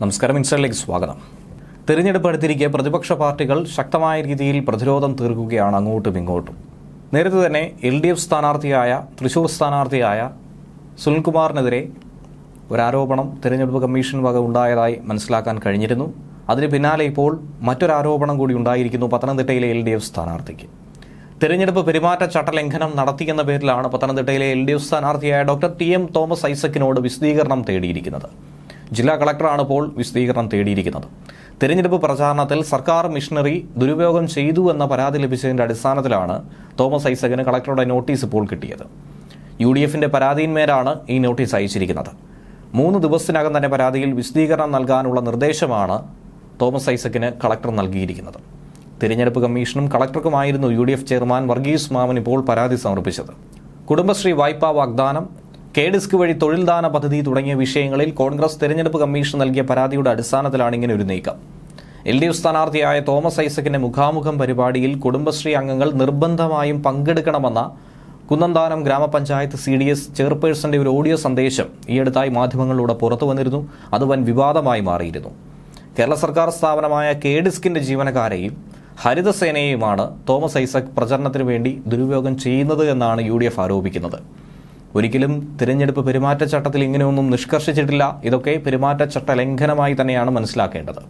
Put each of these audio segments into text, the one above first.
നമസ്കാരം ഇൻസ്റ്ററിലേക്ക് സ്വാഗതം. തിരഞ്ഞെടുപ്പ് അടുത്തിരിക്കെ പ്രതിപക്ഷ പാർട്ടികൾ ശക്തമായ രീതിയിൽ പ്രതിരോധം തീർക്കുകയാണ് അങ്ങോട്ടും ഇങ്ങോട്ടും. നേരത്തെ തന്നെ എൽ ഡി എഫ് സ്ഥാനാർത്ഥിയായ തൃശൂർ സ്ഥാനാർത്ഥിയായ സുനിൽകുമാറിനെതിരെ ഒരാരോപണം തിരഞ്ഞെടുപ്പ് കമ്മീഷൻ വക ഉണ്ടായതായി മനസ്സിലാക്കാൻ കഴിഞ്ഞിരുന്നു. അതിന് പിന്നാലെ ഇപ്പോൾ മറ്റൊരാരോപണം കൂടി ഉണ്ടായിരിക്കുന്നു പത്തനംതിട്ടയിലെ എൽ ഡി എഫ് സ്ഥാനാർത്ഥിക്ക്. തെരഞ്ഞെടുപ്പ് പെരുമാറ്റച്ചട്ട ലംഘനം നടത്തിയെന്ന പേരിലാണ് പത്തനംതിട്ടയിലെ എൽ ഡി എഫ് സ്ഥാനാർത്ഥിയായ ഡോക്ടർ ടി എം തോമസ് ഐസക്കിനോട് വിശദീകരണം തേടിയിരിക്കുന്നത്. ജില്ലാ കളക്ടറാണ് ഇപ്പോൾ വിശദീകരണം തേടിയിരിക്കുന്നത്. തെരഞ്ഞെടുപ്പ് പ്രചാരണത്തിൽ സർക്കാർ മിഷനറി ദുരുപയോഗം ചെയ്തു എന്ന പരാതി ലഭിച്ചതിന്റെ അടിസ്ഥാനത്തിലാണ് തോമസ് ഐസകന് കളക്ടറുടെ നോട്ടീസ് ഇപ്പോൾ കിട്ടിയത്. യു ഡി എഫിന്റെ പരാതിയിന്മേലാണ് ഈ നോട്ടീസ് അയച്ചിരിക്കുന്നത്. മൂന്ന് ദിവസത്തിനകം തന്നെ പരാതിയിൽ വിശദീകരണം നൽകാനുള്ള നിർദ്ദേശമാണ് തോമസ് ഐസക്കിന് കളക്ടർ നൽകിയിരിക്കുന്നത്. തിരഞ്ഞെടുപ്പ് കമ്മീഷനും കളക്ടർക്കുമായിരുന്നു U D F chairman Varghese Mammen ഇപ്പോൾ പരാതി സമർപ്പിച്ചത്. കുടുംബശ്രീ വായ്പാ വാഗ്ദാനം കെ ഡിസ്ക് വഴി തൊഴിൽദാന പദ്ധതി തുടങ്ങിയ വിഷയങ്ങളിൽ കോൺഗ്രസ് തെരഞ്ഞെടുപ്പ് കമ്മീഷൻ നൽകിയ പരാതിയുടെ അടിസ്ഥാനത്തിലാണ് ഇങ്ങനെ ഒരു നീക്കം. എൽ ഡി എഫ് സ്ഥാനാർത്ഥിയായ തോമസ് ഐസക്കിന്റെ മുഖാമുഖം പരിപാടിയിൽ കുടുംബശ്രീ അംഗങ്ങൾ നിർബന്ധമായും പങ്കെടുക്കണമെന്ന കുന്നന്താനം ഗ്രാമപഞ്ചായത്ത് സി ഡി എസ് ചെയർപേഴ്സന്റെ ഒരു ഓഡിയോ സന്ദേശം ഈയടുത്തായി മാധ്യമങ്ങളിലൂടെ പുറത്തു വന്നിരുന്നു. അത് വൻ വിവാദമായി മാറിയിരുന്നു. കേരള സർക്കാർ സ്ഥാപനമായ കെ ഡിസ്കിന്റെ ജീവനക്കാരെയും ഹരിതസേനയെയുമാണ് തോമസ് ഐസക് പ്രചരണത്തിന് വേണ്ടി ദുരുപയോഗം ചെയ്യുന്നത് എന്നാണ് യു ആരോപിക്കുന്നത്. ഒരിക്കലും തിരഞ്ഞെടുപ്പ് പെരുമാറ്റച്ചട്ടത്തിൽ ഇങ്ങനെയൊന്നും നിഷ്കർഷിച്ചിട്ടില്ല. ഇതൊക്കെ പെരുമാറ്റച്ചട്ട ലംഘനമായി തന്നെയാണ് മനസ്സിലാക്കേണ്ടത്.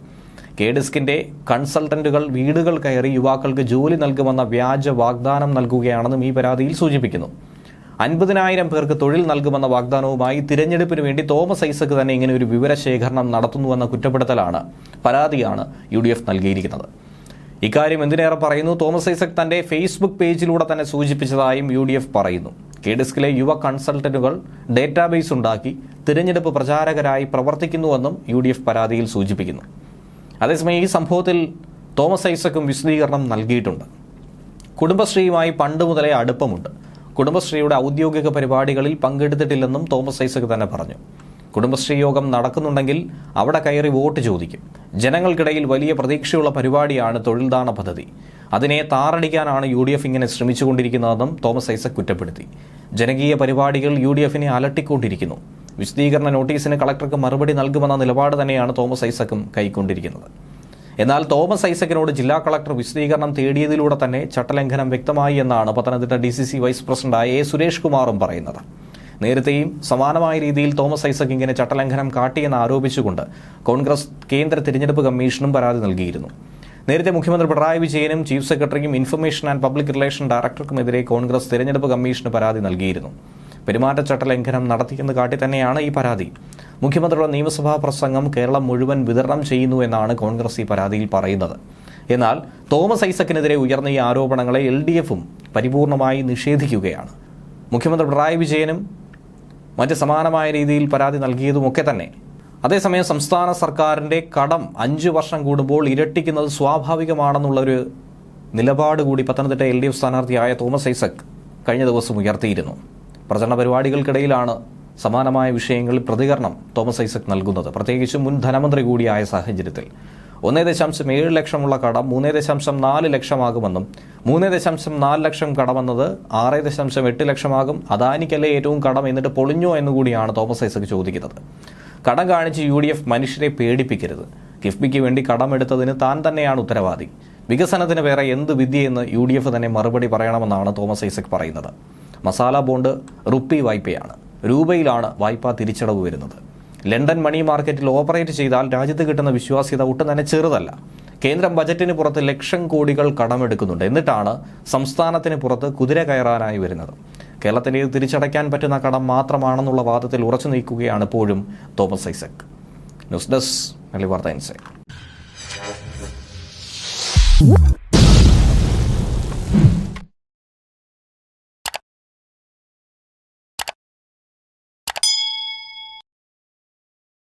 കെ ഡിസ്കിന്റെ കൺസൾട്ടന്റുകൾ വീടുകൾ കയറി യുവാക്കൾക്ക് ജോലി നൽകുമെന്ന വ്യാജ വാഗ്ദാനം നൽകുകയാണെന്നും ഈ പരാതിയിൽ സൂചിപ്പിക്കുന്നു. അൻപതിനായിരം പേർക്ക് തൊഴിൽ നൽകുമെന്ന വാഗ്ദാനവുമായി തിരഞ്ഞെടുപ്പിന് വേണ്ടി തോമസ് ഐസക്ക് തന്നെ ഇങ്ങനെ ഒരു വിവരശേഖരണം നടത്തുന്നുവെന്ന കുറ്റപ്പെടുത്തലാണ് പരാതിയാണ് യു ഡി എഫ് നൽകിയിരിക്കുന്നത്. ഇക്കാര്യം എന്തിനേറെ പറയുന്നു? തോമസ് ഐസക് തന്റെ ഫേസ്ബുക്ക് പേജിലൂടെ തന്നെ സൂചിപ്പിച്ചതായും യു ഡി എഫ് പറയുന്നു. കെ ഡെസ്കിലെ യുവ കൺസൾട്ടന്റുകൾ ഡേറ്റാബേസ് ഉണ്ടാക്കി തിരഞ്ഞെടുപ്പ് പ്രചാരകരായി പ്രവർത്തിക്കുന്നുവെന്നും യു ഡി എഫ് പരാതിയിൽ സൂചിപ്പിക്കുന്നു. അതേസമയം ഈ സംഭവത്തിൽ തോമസ് ഐസക്കും വിശദീകരണം നൽകിയിട്ടുണ്ട്. കുടുംബശ്രീയുമായി പണ്ട് മുതലേ അടുപ്പമുണ്ട്. കുടുംബശ്രീയുടെ ഔദ്യോഗിക പരിപാടികളിൽ പങ്കെടുത്തിട്ടില്ലെന്നും തോമസ് ഐസക് തന്നെ പറഞ്ഞു. കുടുംബശ്രീ യോഗം നടക്കുന്നുണ്ടെങ്കിൽ അവിടെ കയറി വോട്ട് ചോദിക്കും. ജനങ്ങൾക്കിടയിൽ വലിയ പ്രതീക്ഷയുള്ള പരിപാടിയാണ് തൊഴിൽദാന പദ്ധതി. അതിനെ താറടിക്കാനാണ് യു ഡി എഫ് ഇങ്ങനെ ശ്രമിച്ചുകൊണ്ടിരിക്കുന്നതെന്നും തോമസ് ഐസക് കുറ്റപ്പെടുത്തി. ജനകീയ പരിപാടികൾ യു ഡി എഫിനെ അലട്ടിക്കൊണ്ടിരിക്കുന്നു. വിശദീകരണ നോട്ടീസിന് കളക്ടർക്ക് മറുപടി നൽകുമെന്ന നിലപാട് തന്നെയാണ് തോമസ് ഐസക്കും കൈക്കൊണ്ടിരിക്കുന്നത്. എന്നാൽ തോമസ് ഐസക്കിനോട് ജില്ലാ കളക്ടർ വിശദീകരണം തേടിയതിലൂടെ തന്നെ ചട്ടലംഘനം വ്യക്തമായി എന്നാണ് Pathanamthitta D C C vice പ്രസിഡന്റായ എ സുരേഷ് കുമാറും പറയുന്നത്. നേരത്തെയും സമാനമായ രീതിയിൽ തോമസ് ഐസക് ഇങ്ങനെ ചട്ടലംഘനം കാട്ടിയെന്ന് ആരോപിച്ചുകൊണ്ട് കോൺഗ്രസ് കേന്ദ്ര തിരഞ്ഞെടുപ്പ് കമ്മീഷനും പരാതി നൽകിയിരുന്നു. നേരത്തെ മുഖ്യമന്ത്രി പിണറായി വിജയനും ചീഫ് സെക്രട്ടറിക്കും ഇൻഫർമേഷൻ ആൻഡ് പബ്ലിക് റിലേഷൻ ഡയറക്ടർക്കുമെതിരെ കോൺഗ്രസ് തിരഞ്ഞെടുപ്പ് കമ്മീഷന് പരാതി നൽകിയിരുന്നു. പെരുമാറ്റച്ചട്ട ലംഘനം നടത്തിയെന്ന് കാട്ടി തന്നെയാണ് ഈ പരാതി. മുഖ്യമന്ത്രിയുടെ നിയമസഭാ പ്രസംഗം കേരളം മുഴുവൻ വിതരണം ചെയ്യുന്നു എന്നാണ് കോൺഗ്രസ് ഈ പരാതിയിൽ പറയുന്നത്. എന്നാൽ തോമസ് ഐസക്കിനെതിരെ ഉയർന്ന ഈ ആരോപണങ്ങളെ എൽ ഡി എഫും പരിപൂർണമായി നിഷേധിക്കുകയാണ്. മുഖ്യമന്ത്രി പിണറായി വിജയനും മറ്റ് സമാനമായ രീതിയിൽ പരാതി നൽകിയതുമൊക്കെ തന്നെ. അതേസമയം സംസ്ഥാന സർക്കാരിന്റെ കടം അഞ്ച് വർഷം കൂടുമ്പോൾ ഇരട്ടിക്കുന്നത് സ്വാഭാവികമാണെന്നുള്ളൊരു നിലപാട് കൂടി പത്തനംതിട്ട എൽ ഡി എഫ് സ്ഥാനാർത്ഥിയായ തോമസ് ഐസക് കഴിഞ്ഞ ദിവസം ഉയർത്തിയിരുന്നു. പ്രചരണ പരിപാടികൾക്കിടയിലാണ് സമാനമായ വിഷയങ്ങളിൽ പ്രതികരണം തോമസ് ഐസക് നൽകുന്നത്. പ്രത്യേകിച്ചും മുൻ ധനമന്ത്രി കൂടിയായ സാഹചര്യത്തിൽ. ഒന്നേ ദശാംശം ഏഴ് ലക്ഷമുള്ള കടം മൂന്നേ ദശാംശം നാല് ലക്ഷമാകുമെന്നും മൂന്നേ ദശാംശം നാല് ലക്ഷം കടമെന്നത് ആറ് ദശാംശം എട്ട് ലക്ഷമാകും. അദാനിക്കല്ലേ ഏറ്റവും കടം എന്നിട്ട് പൊളിഞ്ഞോ എന്നുകൂടിയാണ് തോമസ് ഐസക് ചോദിക്കുന്നത്. കടം കാണിച്ച് യു ഡി എഫ് മനുഷ്യരെ പേടിപ്പിക്കരുത്. കിഫ്ബിക്ക് വേണ്ടി കടമെടുത്തതിന് താൻ തന്നെയാണ് ഉത്തരവാദി. വികസനത്തിന് വേറെ എന്ത് വിദ്യയെന്ന് യു ഡി എഫ് തന്നെ മറുപടി പറയണമെന്നാണ് തോമസ് ഐസക് പറയുന്നത്. മസാല ബോണ്ട് റുപ്പി വായ്പയാണ്. രൂപയിലാണ് വായ്പാ തിരിച്ചടവ് വരുന്നത്. ലണ്ടൻ മണി മാർക്കറ്റിൽ ഓപ്പറേറ്റ് ചെയ്താൽ രാജ്യത്ത് കിട്ടുന്ന വിശ്വാസ്യത ഒട്ടും തന്നെ ചെറുതല്ല. കേന്ദ്രം ബജറ്റിന് പുറത്ത് ലക്ഷം കോടികൾ കടമെടുക്കുന്നുണ്ട്. എന്നിട്ടാണ് സംസ്ഥാനത്തിന് പുറത്ത് കുതിര കയറാനായി വരുന്നത്. കേരളത്തിന് ഇത് തിരിച്ചടയ്ക്കാൻ പറ്റുന്ന കടം മാത്രമാണെന്നുള്ള വാദത്തിൽ ഉറച്ചു നിൽക്കുകയാണ് ഇപ്പോഴും തോമസ് ഐസക്. ന്യൂസ് ഡെസ്ക് മലി വാർത്ത ഇൻസൈറ്റ്